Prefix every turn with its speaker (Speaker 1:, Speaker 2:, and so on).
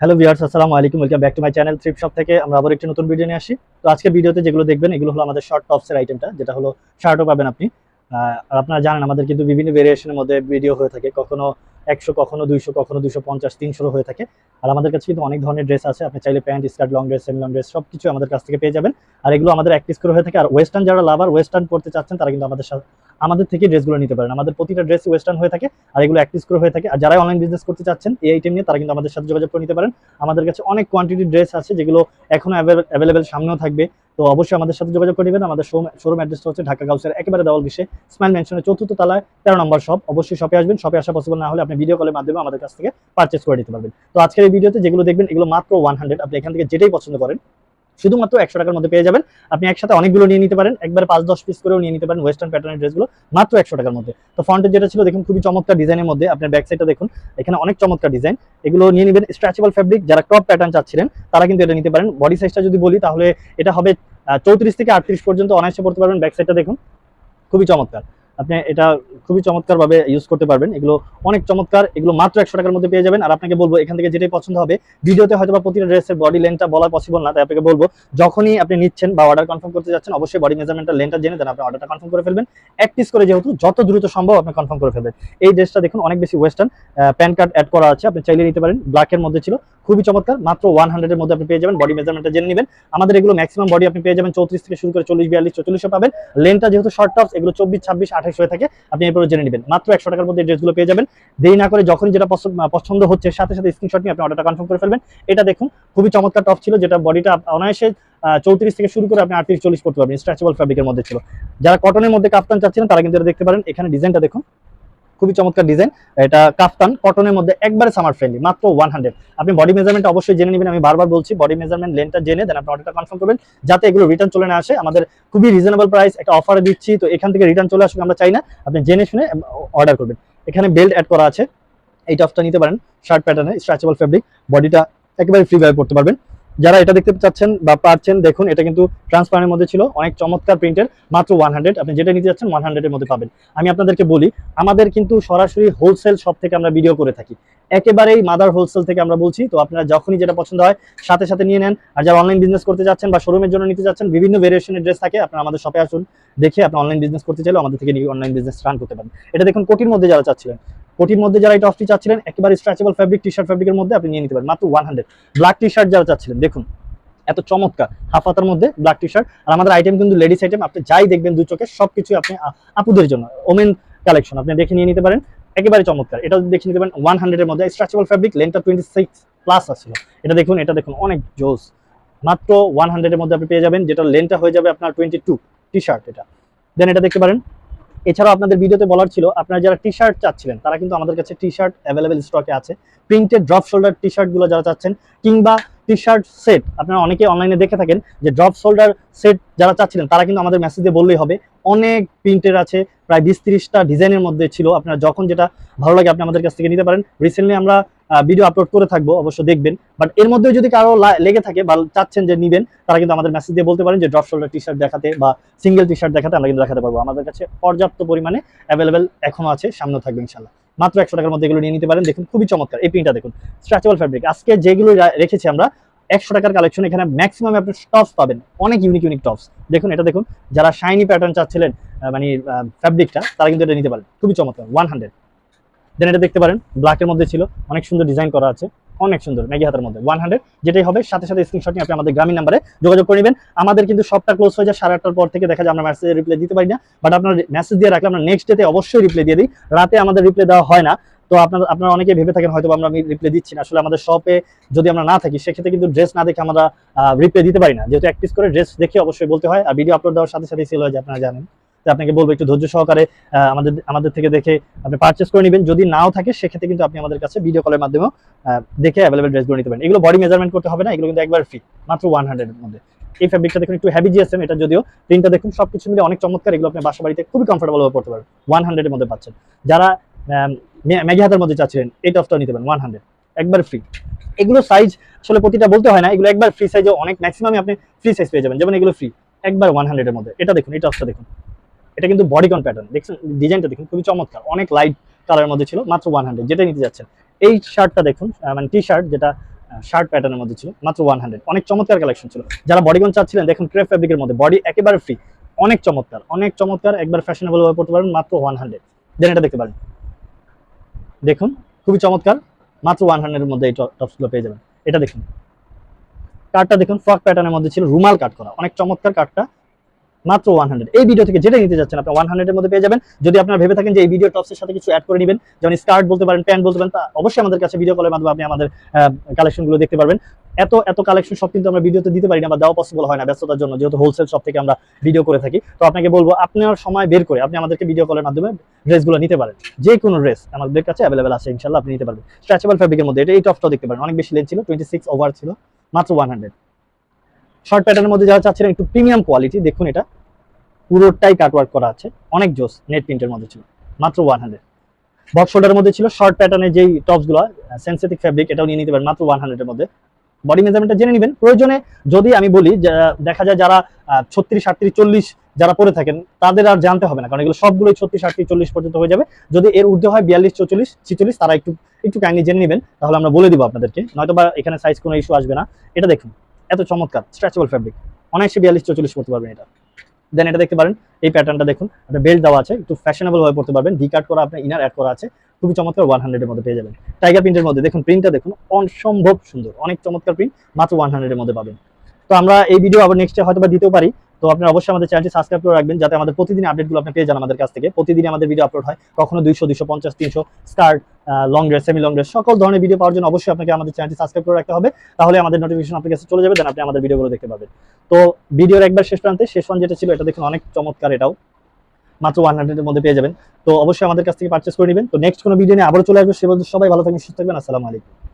Speaker 1: Hello viewers, আসসালামু আলাইকুম, welcome back to my channel thrift shop থেকে। আমরা আবার একটি নতুন ভিডিও নিয়ে আসি। তো আজকের ভিডিওতে যেগুলো দেখবেন, এগুলো হলো আমাদের শর্ট টপসের আইটেমটা যেটা হলো শার্টও পাবেন আপনি। আর আপনারা জানেন, আমাদের কিন্তু বিভিন্ন ভেরিয়েশনের মধ্যে ভিডিও হয়ে থাকে। কখনো একশো, কখনো দুইশো কখনো দুইশো পঞ্চাশ, তিনশোরও হয়ে থাকে। আর আমাদের কাছে কিন্তু অনেক ধরনের ড্রেস আছে। আপনি চাইলে pant, skirt long dress semi long dress সব কিছু আমাদের কাছ থেকে পেয়ে যাবেন। আর এগুলো আমাদের এক পিস করে হয়ে থাকে। আর ওয়েস্টার্ন যারা লাভার ওয়েস্টার্ন পড়তে চাচ্ছেন, তারা কিন্তু আমাদের আমাদের থেকে ড্রেসগুলো নিতে পারেন। আমাদের প্রতিটা ড্রেস ওয়েস্টার্ন হয়ে থাকে আর এগুলো এক করে হয়ে থাকে। আর যারা অনলাইন বিজনেস করতে চাচ্ছেন, এই আইটেম নিয়ে তারা কিন্তু আমাদের সাথে যোগাযোগ করে নিতে পারেন। আমাদের কাছে অনেক কোয়ান্টিটি ড্রেস আছে যেগুলো এখনও অ্যাভেলেবেল সামনেও থাকবে। তো অবশ্যই আমাদের সাথে যোগাযোগ করে নেবেন। আমাদের শোরুম অ্যাড্রেসটা হচ্ছে ঢাকা গাউসের একেবারে দেওয়াল বিষয়ে স্মাইল মেনশনের চতুর্থ তলায় তেরো নম্বর শপ অবশ্যই শপে আসবেন। শপে আসা পসিবল না হলে আপনি ভিডিও কলের মাধ্যমে আমাদের কাছ থেকে পারচেস করে নিতে পারবেন। তো আজকের এই ভিডিওতে যেগুলো দেখবেন, এগুলো মাত্র ওয়ান হান্ড্রেড আপনি এখান থেকে যেটাই পছন্দ করেন শুধুমাত্র একশো টাকার মধ্যে পেয়ে যাবেন। আপনি একসাথে অনেকগুলো নিয়ে নিতে পারেন। একবার পাঁচ, দশ পিস করেও নিয়ে নিতে পারেন ওয়েস্টার্ন প্যাটার্নের ড্রেসগুলো। মাত্র একশো টাকার মধ্যে। তো ফ্রন্টের যেটা ছিল, দেখুন খুবই চমৎকার ডিজাইনের মধ্যে। আপনার ব্যাক সাইডটা দেখুন, এখানে অনেক চমৎকার ডিজাইন এগুলো নিয়ে নেবেন স্ট্রেচেবল ফ্যাব্রিক যারা ক্রপ প্যাটার্ন চাচ্ছিলেন, তারা কিন্তু এটা নিতে পারেন। বডি সাইজটা যদি বলি, তাহলে এটা হবে চৌত্রিশ থেকে আটত্রিশ পর্যন্ত অনায়াসে পড়তে পারবেন। ব্যাক সাইডটা দেখুন, খুবই চমৎকার। আপনি এটা খুবই চমৎকারভাবে ইউজ করতে পারবেন। এগুলো অনেক চমৎকার, এগুলো মাত্র একশো টাকার মধ্যে পেয়ে যাবেন। আর আপনাকে বলব, এখান থেকে যেটাই পছন্দ হবে, ভিডিওতে হয়তো বা প্রতিটা ড্রেসের বডি লেনটা বলা পসিবল না, তাই আপনাকে বলব, যখনই আপনি নিচ্ছেন বা অর্ডার কনফার্ম করতে যাচ্ছেন, অবশ্যই বডি মেজারমেন্টটা লেনটা জেনে দেন আপনি অর্ডারটা কনফার্ম করে ফেলবেন। এক পিস করে যেহেতু, যত দ্রুত সম্ভব আপনি কনফার্ম করে ফেলবেন। এই ড্রেসটা দেখুন, অনেক বেশি ওয়েস্টার্ন প্যান কার্ড অ্যাড করা আছে, আপনি চাইলে নিতে পারেন। ব্ল্যাকের মধ্যে ছিল, খুবই চমৎকার, মাত্র ওয়ান হান্ড্রেডের মধ্যে আপনি পেয়ে যাবেন। বডি মেজারমেন্টটা জেনে নেবেন। আমাদের এগুলো ম্যাক্সিমাম বডি আপনি পেয়ে যাবেন চৌত্রিশ থেকে শুরু করে চল্লিশ, বিয়াল্লিশ চল্লিশও পাবেন। লেনটা যেহেতু শর্ট টপস এগুলো চব্বিশ, ছাব্বিশ, আঠাশ হয়ে থাকে, আপনি এরপরে জেনে নেবেন। মাত্র একশো টাকার মধ্যে ড্রেসগুলো পেয়ে যাবেন। দেরি না করে যখনই যেটা পছন্দ হচ্ছে, সাথে সাথে স্ক্রিনশট নিয়ে আপনি অর্ডারটা কনফার্ম করে ফেলবেন। এটা দেখুন, খুবই চমৎকার টপ ছিল, যেটা বডিটা অনায়াসে চৌত্রিশ থেকে শুরু করে আপনি আটত্রিশ, চল্লিশ করতে পারবেন। স্ট্রেচেবল ফ্যাব্রিকের মধ্যে ছিল। যারা কটনের মধ্যে কাপ্তান চাচ্ছিলেন তারা কিন্তু এটা দেখতে পারেন। এখানে ডিজাইনটা দেখুন। খুবই চমৎকার ডিজাইন এটা কাফতান কটনের মধ্যে একবারে সামার ফ্রেন্ডলি মাত্র ওয়ান হান্ড্রেড আপনি বডি মেজারমেন্ট অবশ্যই জেনে নেবেন, আমি বারবার বলছি বডি মেজারমেন্ট লেনটা জেনে দেন আপনি অর্ডারটা কনফার্ম করবেন, যাতে এগুলো রিটার্ন চলে না আসে। আমাদের খুবই রিজনেবল প্রাইস একটা অফারে দিচ্ছি, তো এখান থেকে রিটার্ন চলে আসুক, আমরা চাই না। আপনি জেনে শুনে অর্ডার করবেন। এখানে বেল্ট অ্যাড করা আছে, এই টপটা নিতে পারেন শার্ট প্যাটার্নে স্ট্রেচেবল ফেব্রিক বডিটা একেবারে ফ্রি ভাবে পড়তে পারবেন। যারা এটা দেখতে চাচ্ছেন বা পাচ্ছেন, দেখুন, এটা কিন্তু ট্রান্সপারেন্টের মধ্যে ছিল, অনেক চমৎকার প্রিন্টের মাত্র ওয়ান হান্ড্রেড আপনি যেটা নিতে যাচ্ছেন ওয়ান হান্ড্রেডের মধ্যে পাবেন। আমি আপনাদেরকে বলি, আমাদের কিন্তু সরাসরি হোলসেল শপ থেকে আমরা ভিডিও করে থাকি। একেবারেই মাদার হোলসেল থেকে আমরা বলছি, তো আপনারা যখনই যেটা পছন্দ হয়, সাথে সাথে নিয়ে নেন। আর যারা অনলাইন বিজনেস করতে যাচ্ছেন বা শোরুমের জন্য নিতে যাচ্ছেন বিভিন্ন ভেরিয়েশনের ড্রেস থাকে, আপনারা আমাদের শপে আসুন, দেখে আপনি অনলাইন বিজনেস করতে চাইলে আমাদের থেকে অনলাইন বিজনেস রান করতে পারেন। এটা দেখুন, কোটির মধ্যে যারা চাচ্ছিলেন কোটির মধ্যে যারা এই টপটি চাচ্ছিলেন, একেবারে স্ট্রেচেবল ফ্যাব্রিক টি শার্ট ফ্যাব্রিকের মধ্যে আপনি নিয়ে নিতে পারেন। মাত্র one hundred black T shirt যারা চাচ্ছিলেন, দেখুন, এত চমৎকার। হাফ হাতার মধ্যে ব্ল্যাক টি শার্ট আর আমাদের আইটেম কিন্তু লেডিস আইটেম আপনি যাই দেখবেন দু চোখে সবকিছু আপনি আপুদের জন্য। ওমেন কালেকশন আপনি দেখে নিয়ে নিতে পারেন। একেবারে চমৎকার। এটা দেখে নিতে পারেন ওয়ান হান্ড্রেডের মধ্যে। স্ট্রেচেবল ফ্যাব্রিক লেন্থটা টোয়েন্টি সিক্স প্লাস আছে এটা দেখুন এটা দেখুন, অনেক জোস। মাত্র ওয়ান হান্ড্রেডের মধ্যে আপনি পেয়ে যাবেন, যেটা লেন্থটা হয়ে যাবে আপনার টোয়েন্টি টু টি শার্ট এটা। দেন এটা দেখতে পারেন এছাড়াও আপনাদের ভিডিওতে বলার ছিল, আপনারা যারা টি শার্ট চাচ্ছিলেন, তারা কিন্তু আমাদের কাছে টি শার্ট অ্যাভেলেবেল স্টকে আছে। প্রিন্টেড ড্রপ শোল্ডার টি শার্টগুলো যারা চাচ্ছেন, কিংবা টি শার্ট সেট আপনারা অনেকে অনলাইনে দেখে থাকেন যে ড্রপ শোল্ডার সেট যারা চাচ্ছিলেন, তারা কিন্তু আমাদের মেসেজ দিয়ে বললেই হবে। অনেক প্রিন্টের আছে, প্রায় বিশ তিরিশটা ডিজাইনের মধ্যে ছিল। আপনারা যখন যেটা ভালো লাগে আপনি আমাদের কাছ থেকে নিতে পারেন। রিসেন্টলি আমরা ভিডিও আপলোড করে থাকব, অবশ্য দেখবেন। বাট এর মধ্যে যদি কারও লেগে থাকে বা চাচ্ছেন যে নিবেন, তারা কিন্তু আমাদের মেসেজ দিয়ে বলতে পারেন যে ড্রপ শোল্ডার টি শার্ট দেখাতে বা সিঙ্গেল টি শার্ট দেখাতে, আমরা কিন্তু দেখাতে পারব। আমাদের কাছে পর্যাপ্ত পরিমাণে অ্যাভেলেবেল এখনও আছে, সামনে থাকবে ইনশাল্লাহ মাত্র একশো টাকার মধ্যে এগুলো নিয়ে নিতে পারেন। দেখুন, খুবই চমৎকার। এই প্রিন্টটা দেখুন স্ট্রেচেবল ফ্যাব্রিক আজকে যেগুলো রেখেছি আমরা, একশো টাকার কালেকশন এখানে ম্যাক্সিমাম আপনি টপস পাবেন। অনেক ইউনিক ইউনিক টপস দেখুন, এটা দেখুন, যারা শাইনি প্যাটার্ন চাচ্ছিলেন মানে ফ্যাব্রিকটা তারা কিন্তু এটা নিতে পারেন খুবই চমৎকার। ওয়ান হান্ড্রেড দেন এটা দেখতে পারেন ব্ল্যাকের মধ্যে ছিল, অনেক সুন্দর ডিজাইন করা আছে, অনেক সুন্দর ম্যাগি হাতের মধ্যে ওয়ান হান্ড্রেড যেটাই হবে, সাথে সাথে স্ক্রিনশট নিয়ে আপনি আমাদের গ্রামীণ নাম্বারে যোগাযোগ করে নেবেন। আমাদের কিন্তু সবটা ক্লোজ হয়ে যায়, সাড়ে আটটার পর থেকে দেখা যায় আমরা মেসেজের রিপ্লাই দিতে পারি না বাট আপনার মেসেজ দিয়ে রাখলে আমরা নেক্সট ডেতে অবশ্যই রিপ্লাই দিয়ে দিই, রাতে আমাদের রিপ্লাই দেওয়া হয় না। তো আপনার, আপনারা অনেকে ভেবে থাকেন হয়তো আমরা রিপ্লাই দিচ্ছি না, আসলে আমাদের শপে যদি আমরা না থাকি, সেক্ষেত্রে কিন্তু ড্রেস না দেখে আমরা রিপ্লাই দিতে পারি না। যেহেতু এক পিস করে ড্রেস দেখে অবশ্যই বলতে হয়, আর ভিডিও আপলোড দেওয়ার সাথে সাথে সেল হয়ে যায়, আপনারা জানেন। আপনাকে বলব একটু ধৈর্য সহকারে আমাদের আমাদের থেকে দেখে আপনি পারচেস করে নেবেন। যদি নাও থাকে, সেক্ষেত্রে কিন্তু আপনি আমাদের কাছে ভিডিও কলের মাধ্যমে দেখে অ্যাভেলেবল ড্রেসগুলো নিতে পারেন। এগুলো বডি মেজারমেন্ট করতে হবে না, এগুলো কিন্তু একবার ফ্রি মাত্র ওয়ান হান্ড্রেডের মধ্যে। এই ফ্যাব্রিকটা দেখুন, একটু হ্যাভি জিএসএম এটা যদিও প্রিন্টটা দেখুন, সবকিছু মিলে অনেক চমৎকার, এগুলো আপনি বাসা বাড়িতে খুবই কমফোর্টেবল ভাবে পড়তে পারবেন। ওয়ান হান্ড্রেডের মধ্যে পাচ্ছেন। যারা ম্যাগি হাতের মধ্যে চাচ্ছিলেন এই টপটা নিতে পারেন ওয়ান হান্ড্রেড একবার ফ্রি এগুলো সাইজ আসলে প্রতিটা বলতে হয় না, এগুলো একবার ফ্রি সাইজে অনেক ম্যাক্সিমাম আপনি ফ্রি সাইজ পেয়ে যাবেন। যেমন এগুলো ফ্রি একবার ওয়ান হান্ড্রেডের মধ্যে। এটা দেখুন এই টপটা দেখুন। এটা কিন্তু বডিকন প্যাটার্ন দেখছেন ডিজাইনটা দেখুন, খুবই চমৎকার। অনেক লাইট কালারের মধ্যে ছিল, মাত্র ওয়ান হান্ড্রেড যেটা নিতে যাচ্ছেন, এই শার্টটা দেখুন মানে টি শার্ট যেটা শার্ট প্যাটার্নের মধ্যে ছিল, মাত্র ওয়ান হান্ড্রেড অনেক চমৎকার কালেকশন ছিল। যারা বডিগন চাচ্ছিলেন, দেখুন ক্রেপ ফ্যাব্রিকের মধ্যে বডি একেবারে ফ্রি অনেক চমৎকার অনেক চমৎকার, একবার ফ্যাশনেবল ভাবে পড়তে পারবেন, মাত্র ওয়ান হান্ড্রেড এটা দেখতে পারেন। দেখুন, খুবই চমৎকার, মাত্র ওয়ান হান্ড্রেডের মধ্যে এই টপসগুলো পেয়ে যাবেন। এটা দেখুন। কার্ডটা দেখুন ফ্রক প্যাটার্নের মধ্যে ছিল, রুমাল কাট করা। অনেক চমৎকার কার্ডটা মাত্র ওয়ান হান্ড্রেড এই ভিডিও থেকে যেটা নিতে যাচ্ছেন, আপনি ওয়ান হান্ড্রেডের মধ্যে পেয়ে যাবেন। যদি আপনারা ভেবে থাকেন যে এই ভিডিও টপসের সাথে কিছু অ্যাড করে নেবেন, যেমন স্কার্ট বলতে পারেন প্যান্ট বলতে পারেন, তা অবশ্যই আমাদের কাছে ভিডিও কলের মাধ্যমে আপনি আমাদের কালেকশনগুলো দেখতে পারবেন। এত এত কালেকশন সব কিন্তু আমরা ভিডিওতে দিতে পারি না বা দেওয়া পসিবল হয় না ব্যস্ততার জন্য, যেহেতু হোলসেল সব থেকে আমরা ভিডিও করে থাকি। তো আপনাকে বলব আপনার সময় বের করে আপনি আমাদেরকে ভিডিও কলের মাধ্যমে ড্রেসগুলো নিতে পারেন। যে কোনো ড্রেস আমাদের কাছে অ্যাভেলেবেল আছে ইনশাল্লাহ আপনি নিতে পারবেন। স্ট্রেচেবল ফ্যাব্রিকের মধ্যে, এটা এই টপটাও দেখতে পারেন। অনেক বেশি লেন ছিল টোয়েন্টি সিক্স ওভার ছিল, মাত্র ওয়ান হান্ড্রেড শর্ট প্যাটার্নের মধ্যে যারা চাচ্ছিলেন একটু প্রিমিয়াম কোয়ালিটি দেখুন এটা। পুরোটাই কাটওয়ার্ক করা আছে। অনেক জোস নেট প্রিন্টের মধ্যে ছিল। মাত্র ওয়ান হান্ড্রেড বক্স শোল্ডারের মধ্যে ছিল শর্ট প্যাটার্নের যেই টপসগুলো সেন্সিটিভ ফ্যাব্রিক এটাও নিয়ে নিতে পারেন মাত্র ওয়ান হান্ড্রেডের মধ্যে। বডি মেজারমেন্টটা জেনে নেবেন। প্রয়োজনে যদি আমি বলি দেখা যায় যারা ছত্রিশ, আটত্রিশ, চল্লিশ যারা পরে থাকেন, তাদের আর জানতে হবে না। কারণ এগুলো সবগুলোই ছত্রিশ, আটত্রিশ, চল্লিশ পর্যন্ত হয়ে যাবে। যদি এর ঊর্ধ্বে হয় বিয়াল্লিশ, চৌচল্লিশ, ছিচল্লিশ, তারা একটু একটু কাইন্ডলি জেনে নেবেন। তাহলে আমরা বলে দিব আপনাদেরকে। নয়তো বা এখানে সাইজ কোনো ইস্যু আসবে না। এটা দেখুন। এত চমৎকার স্ট্রেচেবল ফ্যাব্রিক অনায়াসে বিয়াল্লিশ চল্লিশ করতে পারবেন এটা। দেন এটা দেখতে পারেন, এই প্যাটার্নটা দেখুন, একটা বেল্ট দেওয়া আছে, একটু ফ্যাশনেবল ভাবে পড়তে পারবেন ডি কাট করা, আপনার ইনার অ্যাড করা আছে, খুবই চমৎকার ওয়ান হান্ড্রেডের মধ্যে পেয়ে যাবেন। টাইগার প্রিন্টের মধ্যে দেখুন প্রিন্টটা দেখুন, অসম্ভব সুন্দর, অনেক চমৎকার প্রিন্ট মাত্র ওয়ান হান্ড্রেডের মধ্যে পাবেন। তো আমরা এই ভিডিও আবার নেক্সটে হয়তো বা দিতেও পারি তো আপনারা অবশ্যই আমাদের চ্যানেলটি সাবস্ক্রাইব করে রাখবেন যাতে আমাদের প্রতিদিন আপডেটগুলো আপনি পেয়ে যান আমাদের কাছ থেকে। প্রতিদিন আমাদের ভিডিও আপলোড হয়। কখনো দুইশো দুইশো পঞ্চাশ, তিনশো skirt long dress semi long dress সকল ধরনের ভিডিও পাওয়ার জন্য অবশ্যই আপনাকে আমাদের চ্যানেলটি সাবস্ক্রাইব করে রাখতে হবে। তাহলে আমাদের নোটিফিকেশন আপনার কাছে চলে যাবে দেন আপনি আমাদের ভিডিওগুলো দেখতে পাবেন তো ভিডিওর একবার শেষ প্রান্তে, শেষ ওয়ান যেটা ছিল, এটা দেখুন অনেক চমৎকার এটাও। মাত্র ওয়ান হান্ড্রেডের মধ্যে পেয়ে যাবেন। তো অবশ্যই আমাদের কাছ থেকে পারচেস করে নেবেন। তো নেক্সট কোনো ভিডিও নিয়ে আবারও চলে আসবে। সে সবাই ভালো থাকবেন, সুস্থ থাকবেন। আসসালামু আলাইকুম।